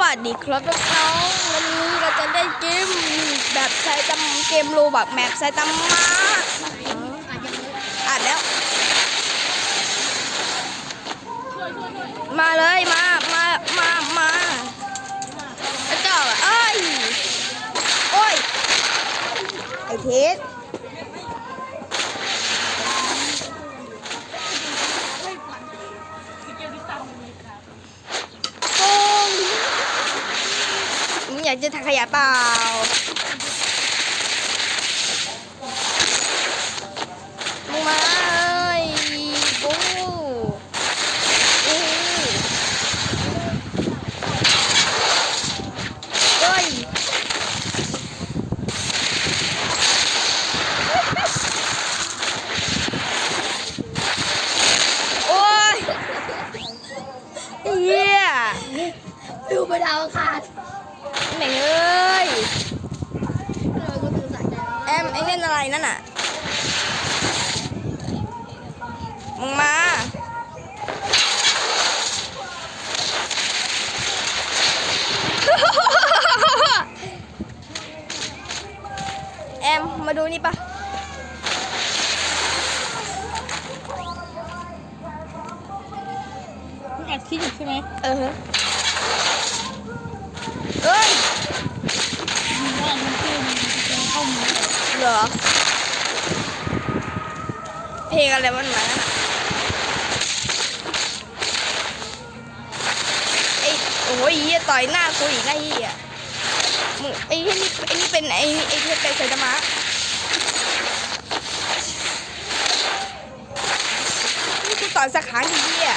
วัสดีครับน้องวันนี้เราจะได้เกมแบบไซตัมเกมโลบักแมปไซตัมมาอ่านแล้ว มาเลยมา มา มา มาแล้วก็เอ้ย โอ้ย ไอเทส อยากจะถักขยะเปล่ามึงมาเลยปูอู้เฮ้ยโอ้ยเฮีย ดูไปดาวขาด แม่งเอ้ยเราก็ตื่นสายใจแล้วแอมไอ้เล่นอะไรนั่นน่ะมึงมาแอมมาดูนี่ปะมึงอัดคลิปอยู่ใช่ไหมเออฮะเอ้ย มึงว่ามันคือมันจะ เข้ามือเหรอ เพลงอะไรมันมานั่นไอ้โอ้ยต่อยหน้ากูอีกไอ้เหี้ยมึงไอ้ที่นี่ไอ้นี่เป็นไอ้ไอ้ที่เป็นไซตามะนี่กูต่อยสักครั้งทีเหี้ย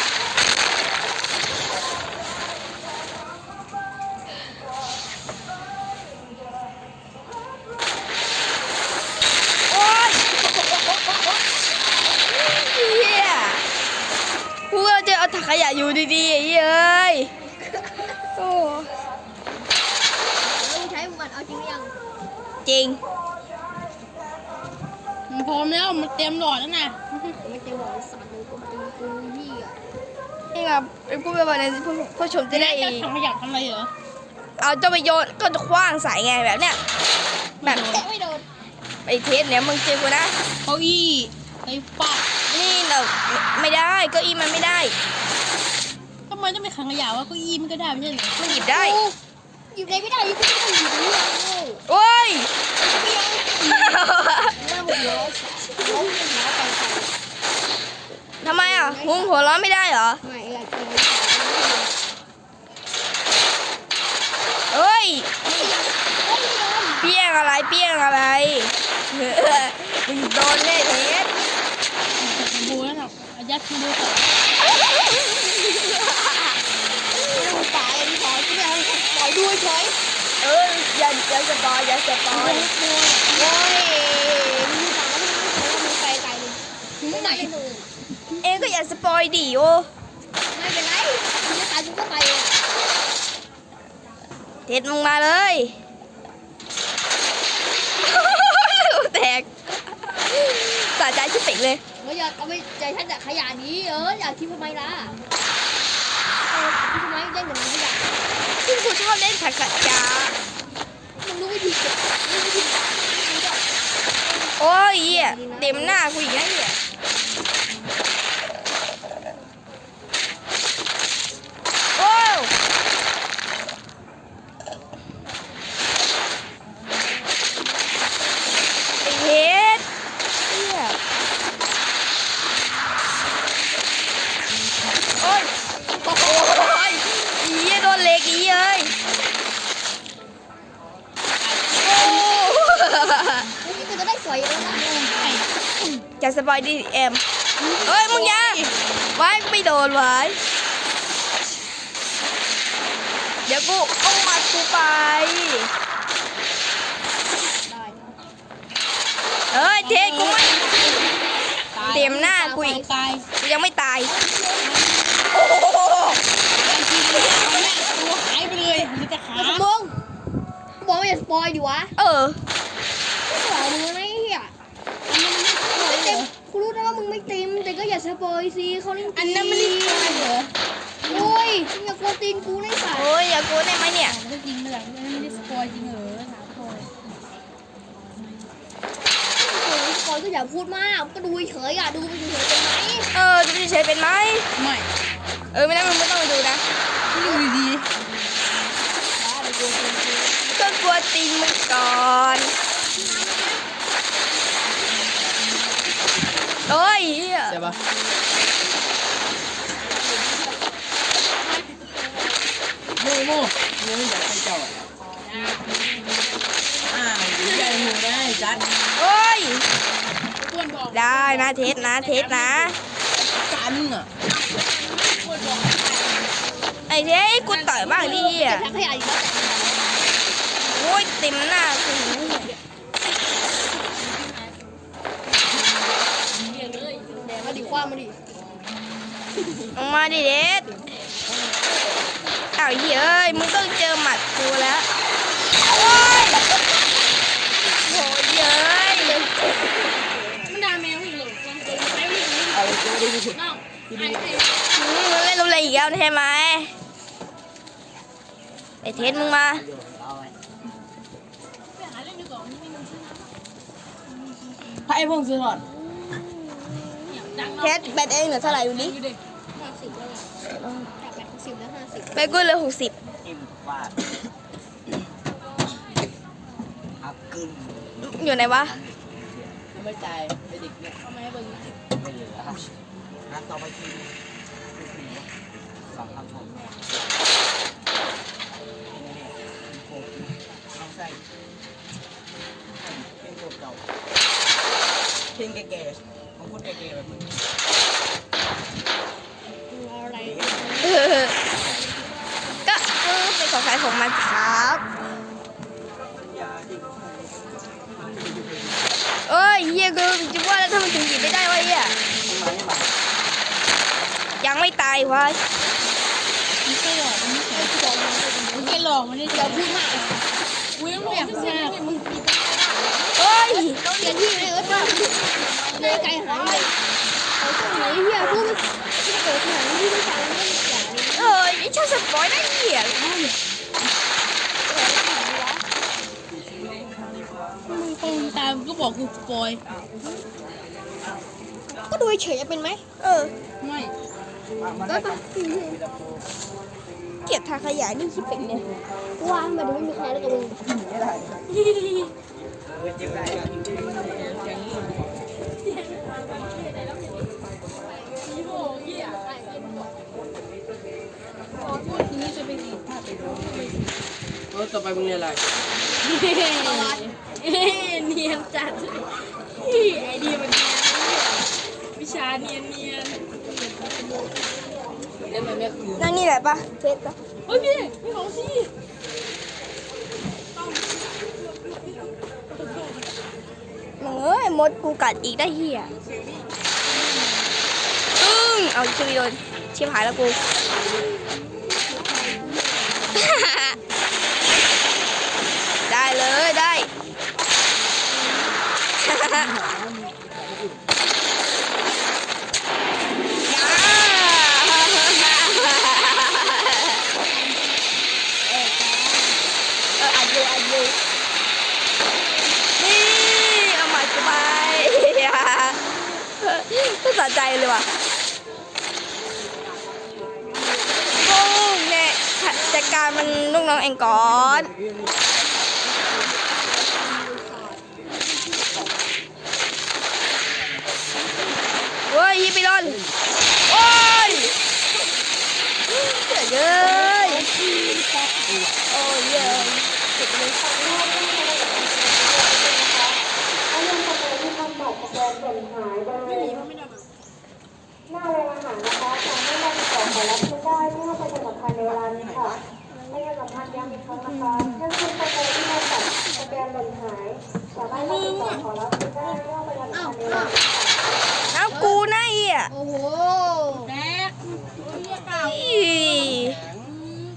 จริงมันพร้อมแล้วมันเต็มหลอดแล้วนะไม่เต็มหรอกสัตว์เลยกูกูกูยี่อะนี่ครับกูไปบอกในผู้ผู้ชมจะได้จะทำขยะทำอะไรเหรอเอาเจ้าไปโยนก็จะคว้างใส่ไงแบบเนี้ยแบบแต่ไม่โดนไอ้เทสเนี่ยมึงเจอกูนะ เก้าอี้ไอ้ปากนี่เราไม่ได้เก็อีมันไม่ได้ ทำไมต้องไปขังขยะวะเก้าอี้มันก็ได้ไม่ใช่เหรอมันหยิบได้ หยิบได้ไม่ได้หยิบไม่ได้หยิบไม่ได้โอ้ย หน้าหมดแล้วแล้วมึงหาไปใส่ทำไมอะหุงหัวเร้อนไม่ได้เหรอไม่อยากกินเอ้ยไม่อยากไม่โดนเปี้ยงอะไรเปี้ยงอะไรเออมึงโดนแน่เทสบูนั่นหรอกอายัดมาดูก่อน ปอยอย่าสปอยโอ้ยมึงถามว่ามึงไปไกลเลยถึงไหนเองก็อย่าสปอยดิโอไม่เป็นไรมึงจะตายมึงก็ไปเลยเทสมึงมาเลยแตกสะใจชิบปิกเลยเฮ้ยอย่าเอาไปใจฉันจะขยะนี้เอออยากคิดทำไมล่ะเออคิดทำไมเล่นอย่างนี้ขยะที่กูชอบเล่นถังขยะ โอ้ยเหี้ยเต็มหน้ากูอีกแล้วเหี้ยโอ้วไอ้เฮ็ดเหี้ยโอ้ยโอ้ยอีเหี้ยโดนเหล็กอีเอ้ยโอ้ เฮ้ยนี่กูจะได้สวยแล้วนะ ไอ้ อย่าสปอยดิเอ็มเฮ้ยมึงอย่าไว้ไม่โดนไว้เดี๋ยวกูเอาหมัดกูไปเฮ้ยเทกูไม่ตายเต็มหน้ากูอีกตายกูยังไม่ตายโอ้โหตัวหายไปเลยมีแต่ขาแล้วมึงบอกว่าอย่าสปอยดิวะเออสอนมึงนะไอ้เหี้ย อันนั้นมันไม่ไม่ตายเหรเต็มอกูรู้นะว่ามึงไม่เต็มแต่ก็อย่าสปอยสิเขาเล่นอันนั้นไม่ได้ตายเหรอโอ้ยมึงอย่ากลัวตีนกูนะไอ้สัตว์โอ้ยอย่ากลัวได้ไหมเนี่ยมันก็จริงเลยมันไม่ได้สปอยจริงเหรอถามก่อนโอ้ยคอยก็อย่าพูดมากก็ดูเฉยๆอะดูไปเฉยๆเป็นไหมเออดูเฉยๆเป็นไหมไม่เออไม่ได้มึงไม่ต้องมาดูนะดูดีก็กลัวตีนมึงก่อน โอ้ยเหี้ยใช่ปะโม่โม่โม่อยากให้เจ้าอะอ้าวดีใจหมูได้จัดโอ้ยๆควรบอกได้นะเทสนะเทสนะกันอะควรบอกไอ้เทสกูต่อยบ้างดิอะถังขยะอีกแล้วแต่โอ้ยเต็มหน้ากู คว้ามาดิออกมาดิเดสอ้าวเหี้ยเอ้ยมึงต้องเจอหมัดกูแล้วโอ้ยโอ้ยเย้ยมันด่าแมวอีกเหรอลองตัวแมวอีกนี่เอาตัวดีที่สุดน้องไอ้ไอ้อืมมึงเล่นอะไรอีกแล้วใช่ไหมไอ้เทสมึงมาไปหาเล่นดีกว่ามันไม่มีชื่อพระไอ้พงศธรเนี่ ยดังเทสแบตเองเหลือเท่าไหร่ดูดิอยู่ดิห้าสิบแล้วไงจากแปดสิบแล้วห้าสิบแบตกูเหลือหกสิบอิ่มฟาดอักกึ่งอยู่ไหนวะไม่จ่ายไอ้เด็กเนี่ยทำไมเบิ่งไม่เหลือนัดต่อไปทีสองคำผมเนี่ยโคตรน้องไส้เป็นโคตรเก่าเพ ลงแก่ๆของคนแก่ๆแบบมึงรออะไรเออก็เออเป็นของใครของมันครับเอ้ยเฮียกูจะว่าแล้วทำไมถึงหยิบไม่ได้วะเฮียยังไม่ตายวะไมันแค่หลอกไม่ใช่หลอกไม่ใช่ย่าพูดมากอุ้ยไม่อยากพูดมากมึงปีนเอ้ยเรียนที่ ไหนเออป้าในไกลหายเลยเอาที่ไหนเฮียพูดที่เกิดที่ไหนที่ไม่ฟังไม่อย่เอ้ยไอ้ชอบสปอยได้เหี้ยมึงคงตามก็บอกกูสปอย ก็ดูเฉยๆเป็นไหม เออ ไม่ก็ปะเกียดทางขยะนี่คิดเป็นเนี่ยว่ามาดูไม่มีใครแล้วกับมึง ออต่อไปมึงเรียนอะไรเนียนจัดไอเดียมันเนียนวิชาเนียนเนียนเรียนแบบนี้คือนั่นนี่แหละปะเทสปะเฮ้ยพี่พี่ของสิมึงเอ้ยมดกูกัดอีกได้เหี้ยอึ้งเอาชีวิตโดนชิบหายแล้วกู ได้เลยได้ เอออัดอยู่อัดอยู่นี่เอาหมัดกูไปก็ สะใจเลยว่ะกุ้งเนี่ยจัดการมันลูกน้องเองก่อน เว้ยไปโดนโอ้ยเย้ยโอ้ยเย้ยหน้าโรงอาหารนะคะทางไม่ได้ติดต่อขอรับไม่อได้เมื่องประชาสัมพันธ์ในเวลานี้ค่ะประชาสัมพันธ์ย้ำอีกครั้งนะคะถ้าคุณประกันที่มาจากสแกนหล่นหายสามารถติดต่อขอรับไม่อได้เมื่องประชาสัมพันธ์ในเวลานี้ โอ้โหแดกเก่าอี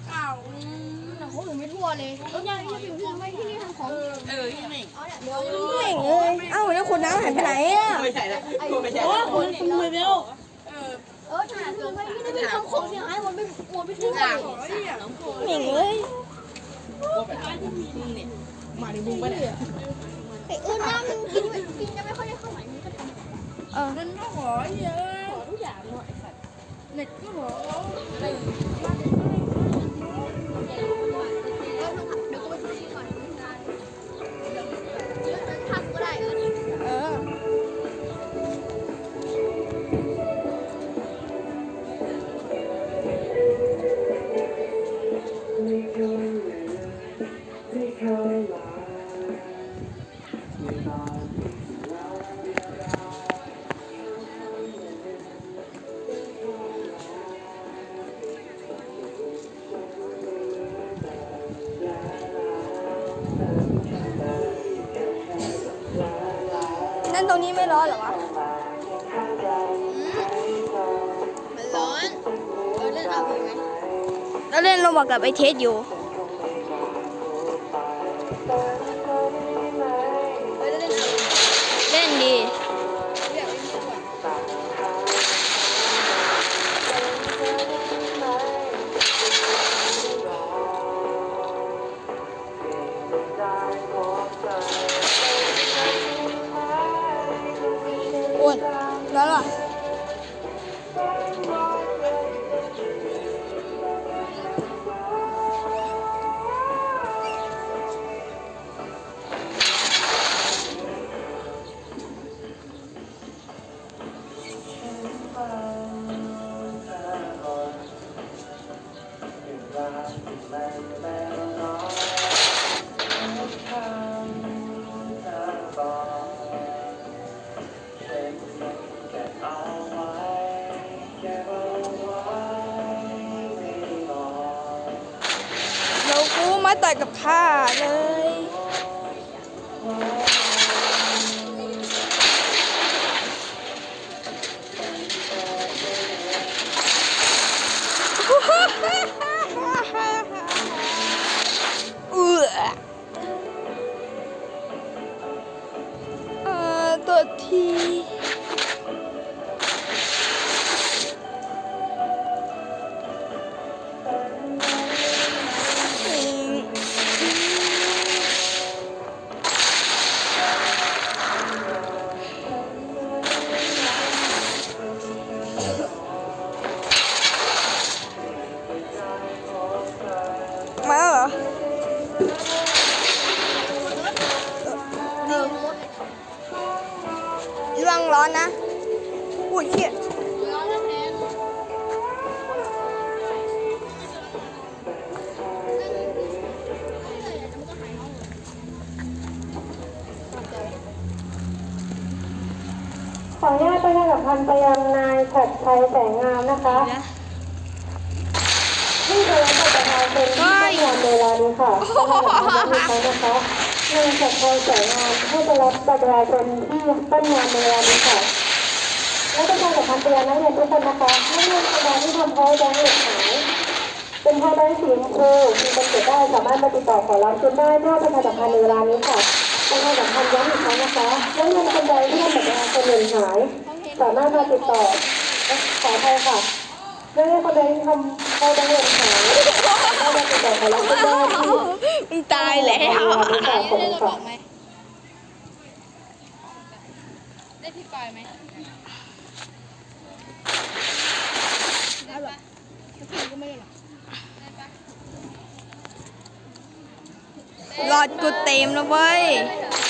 เก่าเขาถึงไม่ทั่วเลยเออยังยังอยู่ที่ไม่ที่นี่ทำของเออยังไงเม่งเอ้ยเอ้าแล้วคนน้ำหายไปไหนอะไม่ใช่ละไม่ใช่โอ้ละคนฟูไปแล้วเออขนาดเกินไม่ได้ไปทำของเสียหายหมดไปหมดไปทั่วเลยหม่งเอ้ยมาดิมึงไปเนี่ยไอ้เออน้ำมึงกินกินจะไม่ค่อยได้เข้าไหนมึงก็ทำเออเงินก็ขอเยอะ ตว์เน็ต กับไอเทสอยู่ รากูมาต่อยกับข้าเลยเอือเอ่อตัวที ระวังร้อนนะ อุ้ยเหี้ยร้อนแล้วแทนมันก็หายร้อนหมดขออนุญาตประชาสัมพันธ์ไปยังนายฉัดชัยแสงงามนะคะที่จะรับบัตรประชาชนที่ต้องการเวลานี้ค่ะประชาสัมพันธ์ย้ำอีกครั้งนะคะ นายฉัดชัยแสงงามให้ไปรับบัตรประชาชนที่ต้นงานเวลานี้ค่ะและประชาสัมพันธ์ไปยังนักเรียนทุกคนนะคะไม่เรียนแสดงที่ทำเพราะแบงค์หลุดหายเป็นพราะแบงค์สีชมพูมีคนเก็บได้สามารถมาติดต่อขอรับคืนได้เมื่อประชาสัมพันธ์ในเวลานี้ค่ะประชาสัมพันธ์ย้ำอีกครั้งนะคะนักเรียนคนใดที่ทำบัตรประชาชนหล่นหายสามารถมาติดต่อขออภัยค่ะนักเรียนคนใดที่ทำเข้แบงค์หล่นหายสามารถมาติดต่อขอรับคืนได้ที่ มึงตาย แล้วค่ะขอบคุณค่ะได้พี่ปอยไหมหลอดกูเต็มแล้วเว้ยได้